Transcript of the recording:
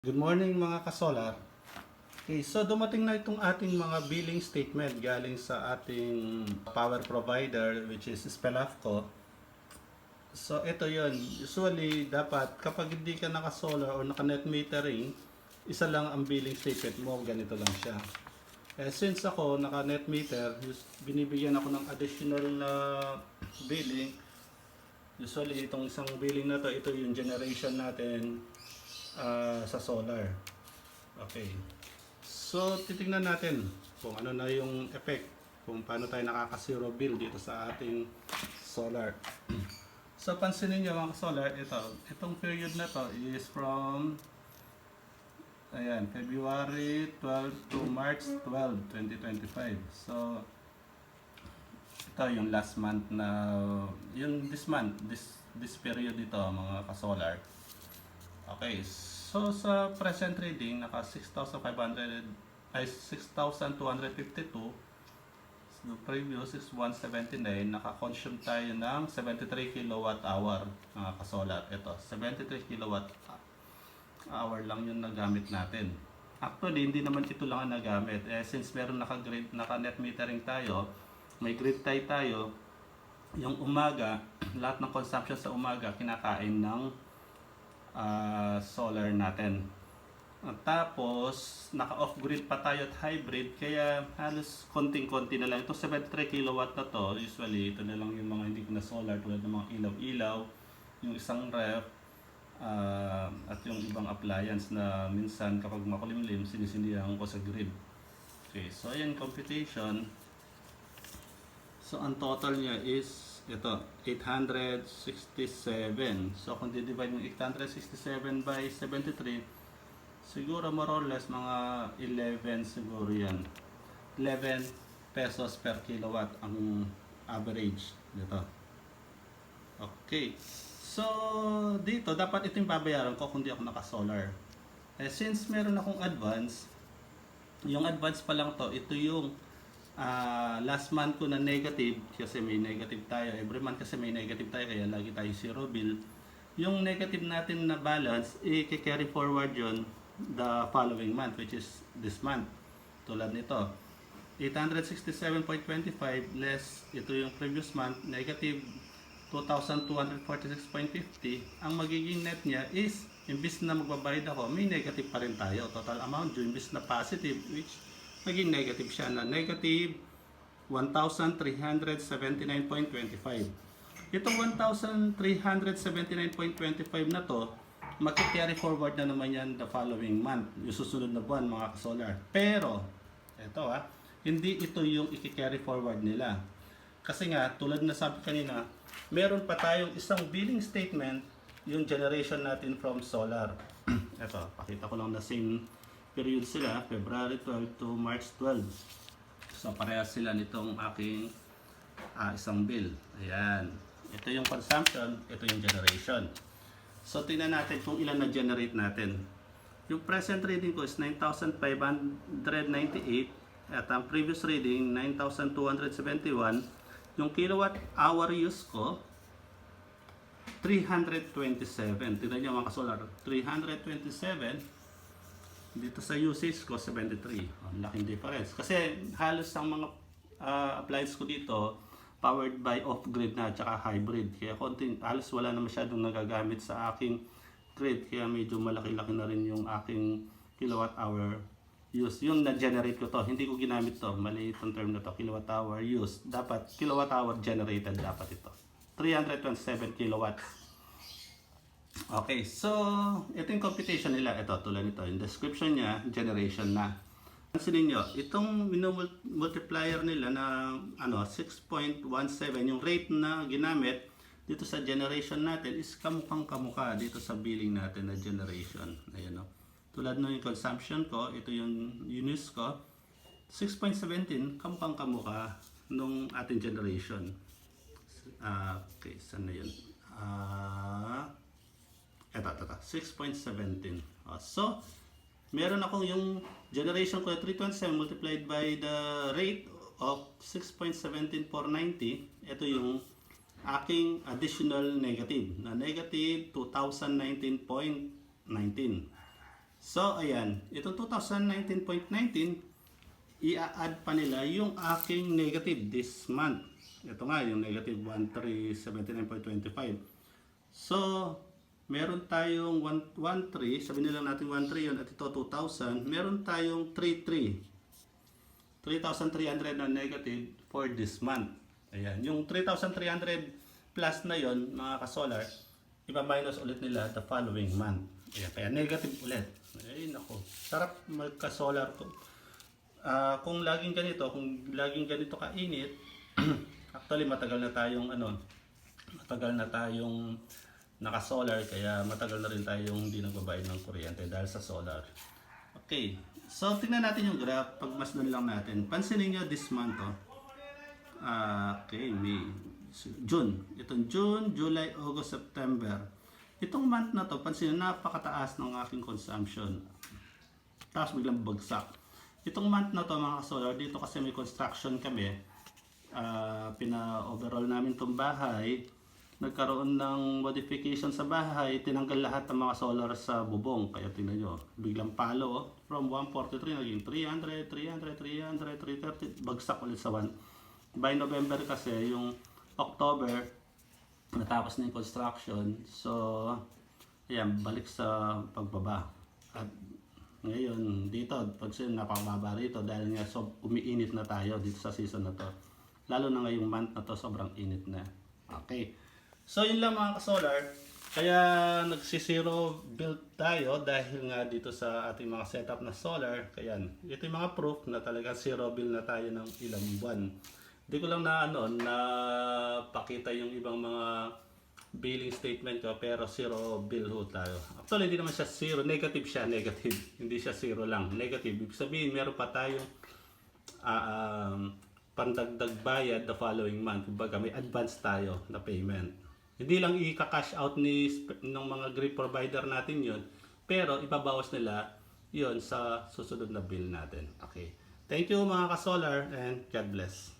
Good morning mga kasolar. Okay, so dumating na itong ating mga billing statement galing sa ating power provider which is Spelafco. So ito yon Usually dapat kapag hindi ka naka-solar or naka-net metering, isa lang ang billing statement mo, ganito lang siya. Eh, since ako naka-net meter, binibigyan ako ng additional na billing. Usually itong isang billing na to, ito yung generation natin ah, sa solar. Okay. So, titingnan natin kung ano na yung effect, kung paano tayo nakaka-zero bill dito sa ating solar. so, pansinin nyo mga solar, ito, itong period na to is from ayan, February 12 to March 12, 2025. So, ito yung last month na, yung this month, this this period dito mga ka-solar. Okay, so sa present reading, naka 6,500 ay 6,252. So previous is 179, naka-consume tayo ng 73 kilowatt hour mga kasolar. Ito, 73 kilowatt hour lang yung nagamit natin. Actually, hindi naman ito lang ang nagamit. Eh, since meron naka-grid, naka-net metering tayo, may grid tie tayo, yung umaga, lahat ng consumption sa umaga, kinakain ng ah, solar natin. At tapos, naka-off-grid pa tayo at hybrid, kaya halos konting-konti na lang. Ito 73 kilowatt na to, usually ito na lang yung mga hindi ko na solar tulad ng mga ilaw-ilaw, yung isang ref, ah, at yung ibang appliance na minsan kapag makulimlim, sinisindihan ko sa grid. Okay, so ayan computation. So ang total niya is ito 867. So kung di-divide yung 867 by 73, siguro more or less mga 11 siguro yan. 11 pesos per kilowatt ang average dito. Okay. So dito dapat ito yung babayaran ko kung di ako naka-solar. Eh, since meron akong advance, yung advance pa lang to, ito yung ah, last month ko na negative kasi may negative tayo. Every month kasi may negative tayo kaya lagi tayo zero bill. Yung negative natin na balance, i-carry forward yon the following month which is this month. Tulad nito. 867.25 less ito yung previous month negative 2,246.50 ang magiging net niya is imbis na magbabayad ako may negative pa rin tayo total amount due imbis na positive which maging negative siya na negative 1,379.25 itong 1,379.25 na to maki-carry forward na naman yan the following month yung susunod na buwan mga solar pero ito ah hindi ito yung i-carry forward nila. Kasi nga, tulad na sabi kanina, meron pa tayong isang billing statement yung generation natin from solar. Ito, pakita ko lang na same period sila, February 12 to March 12. So, parehas sila nitong aking ah, isang bill. Ayan. Ito yung consumption, ito yung generation. So, tingnan natin kung ilan na-generate natin. Yung present reading ko is 9,598 at ang previous reading 9,271 yung kilowatt hour use ko 327 tignan nyo mga kasolar 327 dito sa usage ko 73 ang laking difference kasi halos ang mga ah, appliance ko dito powered by off-grid na at saka hybrid kaya konting halos wala na masyadong nagagamit sa aking grid kaya medyo malaki-laki na rin yung aking kilowatt hour use. Yung na-generate ko to, hindi ko ginamit to. Mali itong term na to, kilowatt hour use. Dapat kilowatt hour generated dapat ito. 327 kilowatts. Okay, so ito yung computation nila. Ito, tulad nito. Yung description niya, generation na. Pansinin nyo, itong multiplier nila na ano, 6.17, yung rate na ginamit dito sa generation natin is kamukhang kamukha dito sa billing natin na generation. Ayan o. Tulad nung yung consumption ko, ito yung units ko, 6.17, kamukhang kamukha nung ating generation. Ah, okay, saan na yun? Ah, eto, eto, eto. 6.17. Ah, so, meron akong yung generation ko 327 multiplied by the rate of 6.17490. Ito yung aking additional negative na negative 2019.19. So, ayan. Itong 2019.19, i-add pa nila yung aking negative this month. Ito nga, yung negative 1379.25. So, meron tayong 113, sabihin nila natin 13 yun at ito 2,000. Meron tayong 33. 3,300 na negative for this month. Ayan. Yung 3,300 plus na yon mga ka-solar, ipa-minus ulit nila the following month. Ayan. Kaya negative ulit. Ay, nako. Sarap magka-solar ko. Ah, kung laging ganito, kung laging ganito kainit, actually matagal na tayong ano, matagal na tayong naka-solar kaya matagal na rin tayong hindi nagbabayad ng kuryente dahil sa solar. Okay. So tingnan natin yung graph pag masdan lang natin. Pansinin niyo this month oh. Ah, okay, May, June. Itong June, July, August, September. Itong month na to, pansin napakataas ng aking consumption. Tapos biglang bagsak. Itong month na to mga solar, dito kasi may construction kami. Ah, pina-overall namin tong bahay. Nagkaroon ng modification sa bahay, tinanggal lahat ng mga solar sa bubong. Kaya tingnan nyo, biglang palo. oh. From 143 naging 300, 300, 300, 330, bagsak ulit sa 1. By November kasi, yung October, natapos na yung construction. So, ayan, balik sa pagbaba. At ngayon, dito, pag sila napakababa rito dahil nga so, umiinit na tayo dito sa season na to. Lalo na ngayong month na to, sobrang init na. Okay. So, yun lang mga ka-solar. Kaya nagsisiro build tayo dahil nga dito sa ating mga setup na solar. Kaya ito yung mga proof na talaga zero bill na tayo ng ilang buwan. Hindi ko lang na ano, na pakita yung ibang mga billing statement ko pero zero bill ho tayo. Actually hindi naman siya zero, negative siya, negative. Hindi siya zero lang, negative. Ibig sabihin meron pa tayong ah, um, pandagdag bayad the following month. Kumbaga may advance tayo na payment. Hindi lang i-cash out ni ng mga grid provider natin yon pero ibabawas nila yon sa susunod na bill natin. Okay. Thank you mga ka-solar and God bless.